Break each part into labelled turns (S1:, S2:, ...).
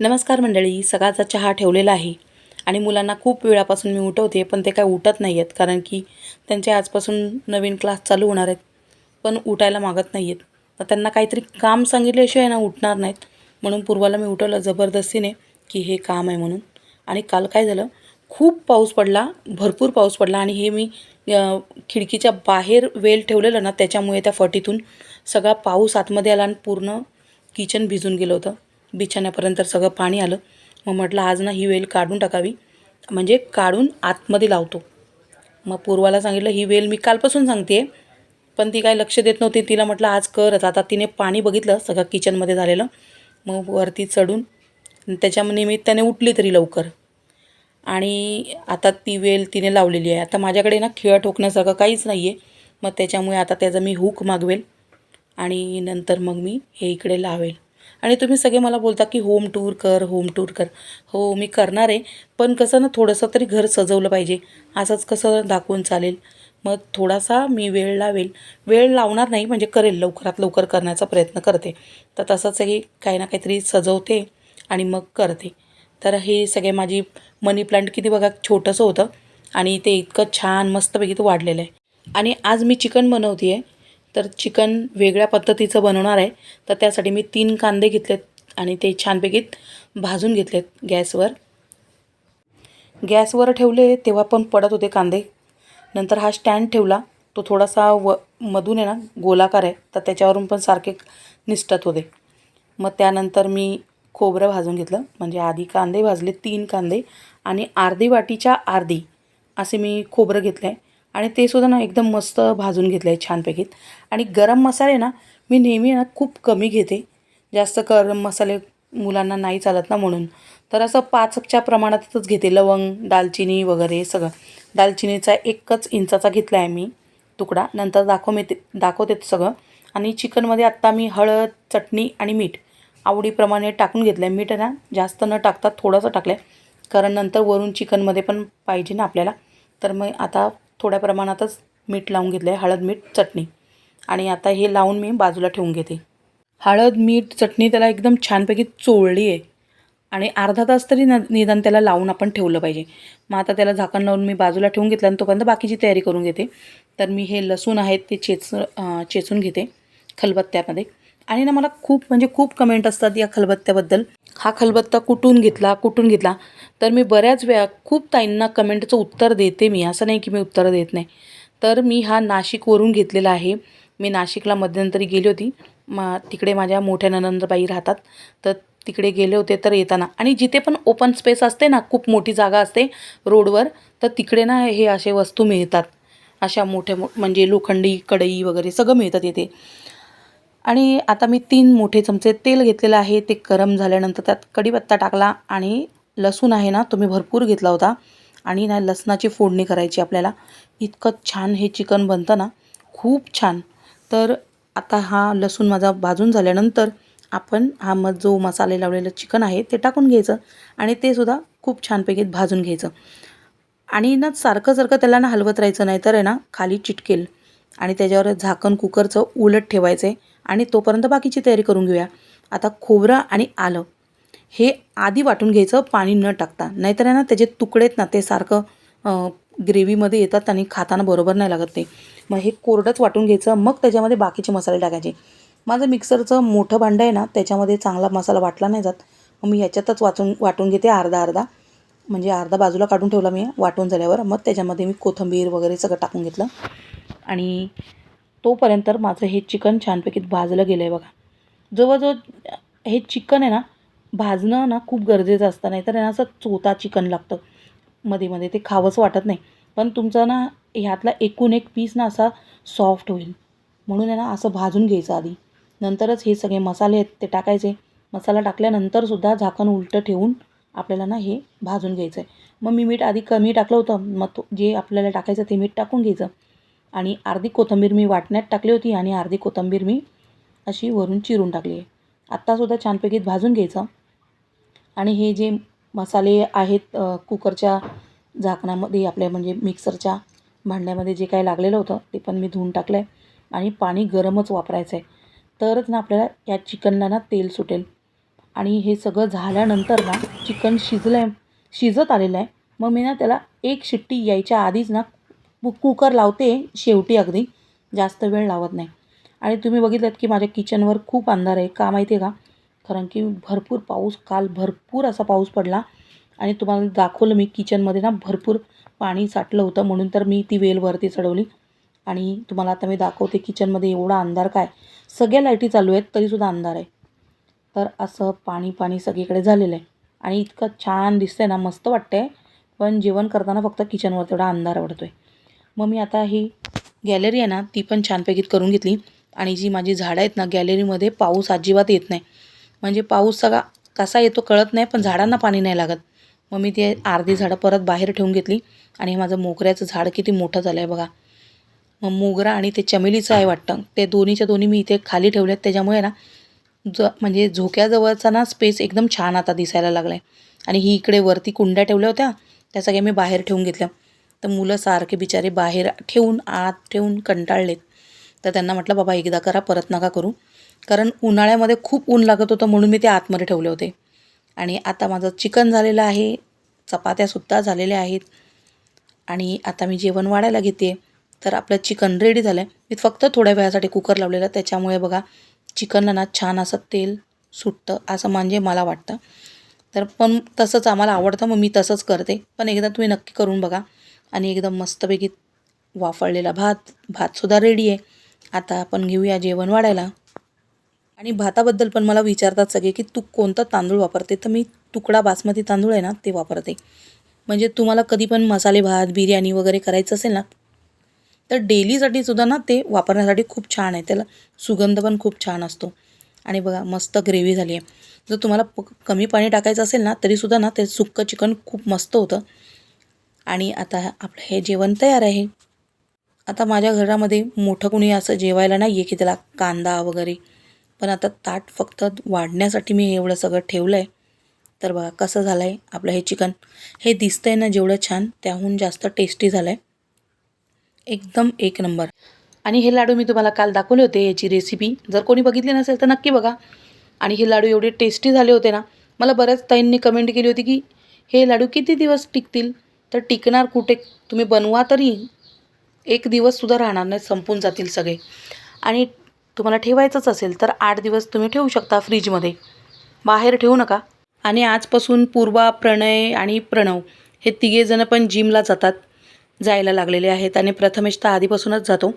S1: नमस्कार मंडळी सकाळचा चहा ठेवलेला आहे. आणि मुलांना खूप वेळापासून मी उठवते पण ते काय उठत नाही आहेत कारण की त्यांचे आजपासून नवीन क्लास चालू होणार आहेत पण उठायला मागत नाही आहेत तर त्यांना काहीतरी काम सांगितल्याशिवाय ना उठणार नाहीत. म्हणून पूर्वाला मी उठवलं जबरदस्तीने की हे काम आहे म्हणून. आणि काल काय झालं? खूप पाऊस पडला भरपूर पाऊस पडला आणि हे मी खिडकीच्या बाहेर वेल ठेवलेलं ना त्याच्यामुळे त्या फटीतून सगळा पाऊस आतमध्ये आला आणि पूर्ण किचन भिजून गेलं होतं. बिछाण्यापर्यंत सगळं पाणी आलं. मग म्हटलं आज ना ही वेल काढून टाकावी. म्हणजे काढून आतमध्ये लावतो. मग पूर्वाला सांगितलं ही वेल मी कालपासून सांगते पण ती काय लक्ष देत नव्हती. तिला म्हटलं आज करच. आता तिने पाणी बघितलं सगळं किचनमध्ये झालेलं. मग वरती चढून त्याच्या निमित्ताने उठली तरी लवकर. आणि आता ती वेल तिने लावलेली आहे. आता माझ्याकडे ना खिळा ठोकण्यासारखं काहीच नाही आहे मग त्याच्यामुळे आता त्याचा मी हुक मागवेल आणि नंतर मग मी हे इकडे लावेल. आणि तुम्ही सगळे मला बोलता की होम टूर कर होम टूर कर. हो मी करणार आहे. पण कसं ना थोडंसं तरी घर सजवलं पाहिजे. असंच कसं दाखवून चालेल. मग थोडासा मी वेळ लावेल. वेळ लावणार नाही म्हणजे करेल. लवकरात लवकर करण्याचा प्रयत्न करते. तर तसंच हे काही ना काहीतरी सजवते आणि मग करते. तर हे सगळे माझी मनी प्लांट किती बघा छोटंसं होतं. आणि ते इतकं छान मस्तपैकी तो वाढलेलं आहे. आणि आज मी चिकन बनवते आहे तर चिकन वेगळ्या पद्धतीचं बनवणार आहे. तर त्यासाठी मी तीन कांदे घेतलेत आणि ते छानपैकी भाजून घेतलेत गॅसवर. गॅसवर ठेवले तेव्हा पण पडत होते कांदे. नंतर हा स्टँड ठेवला. तो थोडासा व मधून आहे ना गोलाकार आहे. तर त्याच्यावरून पण सारखे निसटत होते. मग त्यानंतर मी खोबरं भाजून घेतलं. म्हणजे आधी कांदे भाजले तीन कांदे आणि अर्धी वाटीच्या अर्धी असे मी खोबरं घेतलं आहे आणि ते सुद्धा ना एकदम मस्त भाजून घेतलं आहे छानपैकी. आणि गरम मसाले ना मी नेहमी ना खूप कमी घेते. जास्त गरम मसाले मुलांना नाही चालत ना म्हणून. तर असं पाचच्या प्रमाणातच घेते. लवंग दालचिनी वगैरे सगळं. दालचिनीचा एकच इंचाचा घेतला आहे मी तुकडा. नंतर दाखव मी ते दाखवते सगळं. आणि चिकनमध्ये आत्ता मी हळद चटणी आणि मीठ आवडीप्रमाणे टाकून घेतलं आहे मीठ आहे ना जास्त न टाकता थोडंसं टाकलं आहे कारण नंतर वरून चिकनमध्ये पण पाहिजे ना आपल्याला. तर मग आता थोड्या प्रमाणातच मीठ लावून घेतलं आहे हळद मीठ चटणी. आणि आता हे लावून मी बाजूला ठेवून घेते. हळद मीठ चटणी त्याला एकदम छानपैकी चोळली आहे. आणि अर्धा तास तरी न निदान त्याला लावून आपण ठेवलं पाहिजे. मग आता त्याला झाकण लावून मी बाजूला ठेवून घेतलं आणि तोपर्यंत बाकीची तयारी करून घेते. तर मी हे लसूण आहेत ते चेच चेचून घेते खलबत्त्यामध्ये. आणि ना मला खूप म्हणजे खूप कमेंट असतात या खलबत्त्याबद्दल. हा खलबत्ता कुठून घेतला कुठून घेतला? तर मी बऱ्याच वेळा खूप ताईंना कमेंटचं उत्तर देते मी. असं नाही की मी उत्तर देत नाही. तर मी हा नाशिकवरून घेतलेला आहे. मी नाशिकला मध्यंतरी गेली होती. मा तिकडे माझ्या मोठ्या ननंदबाई राहतात. तर तिकडे गेले होते तर येताना. आणि जिथे पण ओपन स्पेस असते ना खूप मोठी जागा असते रोडवर तर तिकडे ना हे असे वस्तू मिळतात. अशा मोठ्या मो म्हणजे लोखंडी कढई वगैरे सगळं मिळतात येते आणि आता मी तीन मोठे चमचे तेल घेतलेलं आहे ते गरम झाल्यानंतर त्यात कढीपत्ता टाकला आणि लसूण आहे ना तो मी भरपूर घेतला होता. आणि ना लसणाची फोडणी करायची आपल्याला. इतकं छान हे चिकन बनतं ना खूप छान. तर आता हा लसूण माझा भाजून झाल्यानंतर आपण हा मग जो मसाले लावलेलं चिकन आहे ते टाकून घ्यायचं आणि ते सुद्धा खूप छानपैकी भाजून घ्यायचं. आणि ना सारखं सारखं त्याला ना हलवत राहायचं नाही तर आहे ना खाली चिटकेल. आणि त्याच्यावर झाकण कुकरचं उलट ठेवायचं आहे आणि तोपर्यंत बाकीची तयारी करून घेऊया. आता खोबरं आणि आलं. हे आधी वाटून घ्यायचं पाणी न टाकता. नाहीतर आहे ना त्याचे तुकडे आहेत ना ते सारखं ग्रेव्हीमध्ये येतात आणि खाताना बरोबर नाही लागत ते. मग हे कोरडंच वाटून घ्यायचं मग त्याच्यामध्ये बाकीचे मसाले टाकायचे. माझं मिक्सरचं मोठं भांडं आहे ना त्याच्यामध्ये चांगला मसाला वाटला नाही जात. मग मी ह्याच्यातच वाचून वाटून घेते अर्धा अर्धा. म्हणजे अर्धा बाजूला काढून ठेवला मी वाटून झाल्यावर. मग त्याच्यामध्ये मी कोथिंबीर वगैरे सगळं टाकून घेतलं. आणि तोपर्यंत माझं हे चिकन छानपैकी भाजलं गेलं आहे बघा. जवळजवळ हे चिकन आहे ना भाजणं ना खूप गरजेचं असतं नाही तर ना असं चोता चिकन लागतं. मध्ये मध्ये ते खावंच वाटत नाही. पण तुमचा ना ह्यातला एकूण एक पीस ना असा सॉफ्ट होईल. म्हणून आहे ना असं भाजून घ्यायचं आधी. नंतरच हे सगळे मसाले आहेत ते टाकायचे. मसाला टाकल्यानंतरसुद्धा झाकण उलटं ठेवून आपल्याला ना हे भाजून घ्यायचं आहे मग मी मीठ आधी कमी टाकलं होतं. मग तो जे आपल्याला टाकायचं ते मीठ टाकून घ्यायचं. आणि अर्धी कोथिंबीर मी वाटण्यात टाकली होती आणि अर्धी कोथिंबीर मी अशी वरून चिरून टाकली आहे. आत्तासुद्धा छानपैकी भाजून घ्यायचं. आणि हे जे मसाले आहेत कुकरच्या झाकणामध्ये आपल्या म्हणजे मिक्सरच्या भांड्यामध्ये जे काही लागलेलं होतं ते पण मी धुवून टाकलं आहे आणि पाणी गरमच वापरायचं आहे तरच ना आपल्याला या चिकनला ना तेल सुटेल. आणि हे सगळं झाल्यानंतर ना चिकन शिजलं आहे शिजत आलेलं आहे. मग मी ना त्याला एक शिट्टी यायच्या आधीच ना कुकर लावते शेवटी अगदी. जास्त वेळ लावत नाही. आणि तुम्ही बघितलं की माझ्या किचनवर खूप अंधार आहे. का माहिती आहे का? कारण की भरपूर पाऊस काल भरपूर असा पाऊस पडला. आणि तुम्हाला दाखवलं मी किचनमध्ये ना भरपूर पाणी साठलं होतं. म्हणून तर मी ती वेल वरती चढवली. आणि तुम्हाला आता मी दाखवते किचनमध्ये एवढा अंधार काय? सगळ्या लाईटी चालू आहेत तरीसुद्धा अंधार आहे. तर असं पाणी पाणी सगळीकडे झालेलं आहे. आणि इतकं छान दिसतंय ना मस्त वाटतंय. पण जेवण करताना फक्त किचनवर तेवढा अंधार आवडतो आहे मग मी आता ही गॅलरी आहे ना ती पण छानपैकी करून घेतली. आणि जी माझी झाडं आहेत ना गॅलरीमध्ये पाऊस अजिबात येत नाही. म्हणजे पाऊस सगळा कसा येतो कळत नाही पण झाडांना पाणी नाही लागत. मग मी ते अर्धी झाडं परत बाहेर ठेवून घेतली. आणि हे माझं मोगऱ्याचं झाड किती मोठं झालं आहे बघा. मग मोगरा आणि ते चमेलीचं आहे वाटतं. ते दोन्हीच्या दोन्ही मी इथे खाली ठेवले आहेत त्याच्यामुळे ना ज म्हणजे झोक्याजवळचा ना स्पेस एकदम छान आता दिसायला लागला आहे आणि ही इकडे वरती कुंड्या ठेवल्या होत्या. त्या सगळ्या मी बाहेर ठेवून घेतल्या. तर मुलं सारखे बिचारे बाहेर ठेवून आत ठेवून कंटाळलेत. तर त्यांना म्हटलं बाबा एकदा करा परत नका करू. कारण उन्हाळ्यामध्ये खूप ऊन लागत होतं म्हणून मी ते आतमध्ये ठेवले होते. आणि आता माझं चिकन झालेलं आहे चपात्यासुद्धा झालेल्या आहेत. आणि आता मी जेवण वाढायला घेते. तर आपलं चिकन रेडी झालं आहे मी फक्त थोड्या वेळासाठी कुकर लावलेला. त्याच्यामुळे बघा चिकनला ना छान असं तेल सुटतं असं म्हणजे मला वाटतं. तर पण तसंच आम्हाला आवडतं मग मी तसंच करते. पण एकदा तुम्ही नक्की करून बघा. आणि एकदम मस्तपैकी वाफळलेला भात. भातसुद्धा रेडी आहे. आता आपण घेऊया जेवण वाढायला. आणि भाताबद्दल पण मला विचारतात सगळे की तू कोणता तांदूळ वापरते? तर मी तुकडा बासमती तांदूळ आहे ना ते वापरते. म्हणजे तुम्हाला कधी पण मसाले भात बिर्याणी वगैरे करायचं असेल ना तर डेलीसाठी सुद्धा ना ते वापरण्यासाठी खूप छान आहे. त्याला सुगंध पण खूप छान असतो. आणि बघा मस्त ग्रेव्ही झाली आहे. जर तुम्हाला प कमी पाणी टाकायचं असेल ना तरीसुद्धा ना ते सुक्कं चिकन खूप मस्त होतं. आणि आता आपलं हे जेवण तयार आहे. आता माझ्या घरामध्ये मोठं कुणी असं जेवायला नाही आहे की त्याला कांदा वगैरे. पण आता ताट फक्त वाढण्यासाठी मी एवढं सगळं ठेवलं आहे तर बघा कसं झालं आहे आपलं हे चिकन. हे दिसतंय ना जेवढं छान त्याहून जास्त टेस्टी झालं आहे एकदम एक नंबर. आणि हे लाडू मी तुम्हाला काल दाखवले होते याची रेसिपी जर कोणी बघितली नसेल तर नक्की बघा. आणि हे लाडू एवढे टेस्टी झाले होते ना. मला बऱ्याच ताईंनी कमेंट केली होती की हे लाडू किती दिवस टिकतील? तर टिकणार कुठे? तुम्ही बनवा तरी एक दिवससुद्धा राहणार नाही संपून जातील सगळे. आणि तुम्हाला ठेवायचंच असेल तर आठ दिवस तुम्ही ठेवू शकता फ्रीजमध्ये. बाहेर ठेवू नका. आणि आजपासून पूर्वा प्रणय आणि प्रणव हे तिघेजणं पण जिमला जातात जायला लागलेले आहेत आणि प्रथमेश तर आधीपासूनच जातो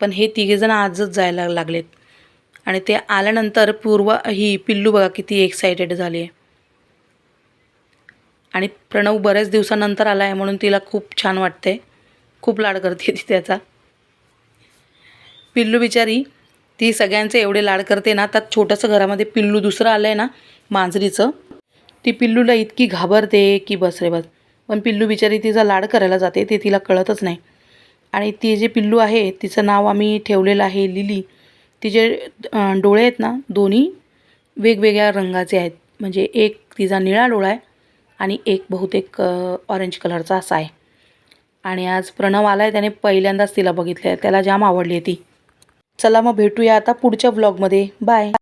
S1: पण हे तिघेजण आजच जायला लागलेत. आणि ते आल्यानंतर पूर्व ही पिल्लू बघा किती एक्सायटेड झाली आहे. आणि प्रणव बऱ्याच दिवसानंतर आला आहे म्हणून तिला खूप छान वाटते. खूप लाड करते ती त्याचा. पिल्लू बिचारी ती सगळ्यांचे एवढे लाड करते ना त्यात छोटंसं घरामध्ये पिल्लू दुसरं आलं आहे ना मांजरीचं ती पिल्लूला इतकी घाबरते की बस रे बस. पण पिल्लू बिचारी तिचा लाड करायला जाते ते तिला कळतच नाही. आणि ती जे पिल्लू आहे तिचं नाव आम्ही ठेवलेलं आहे लिली. तिचे डोळे आहेत ना दोन्ही वेगवेगळ्या रंगाचे आहेत. म्हणजे एक तिचा निळा डोळा आहे आणि एक बहुतेक ऑरेंज कलरचा असा आहे. आणि आज प्रणव आला आहे त्याने पहिल्यांदाच तिला बघितलं आहे त्याला जाम आवडली आहे ती. चला मग भेटूया आता पुढच्या ब्लॉगमध्ये बाय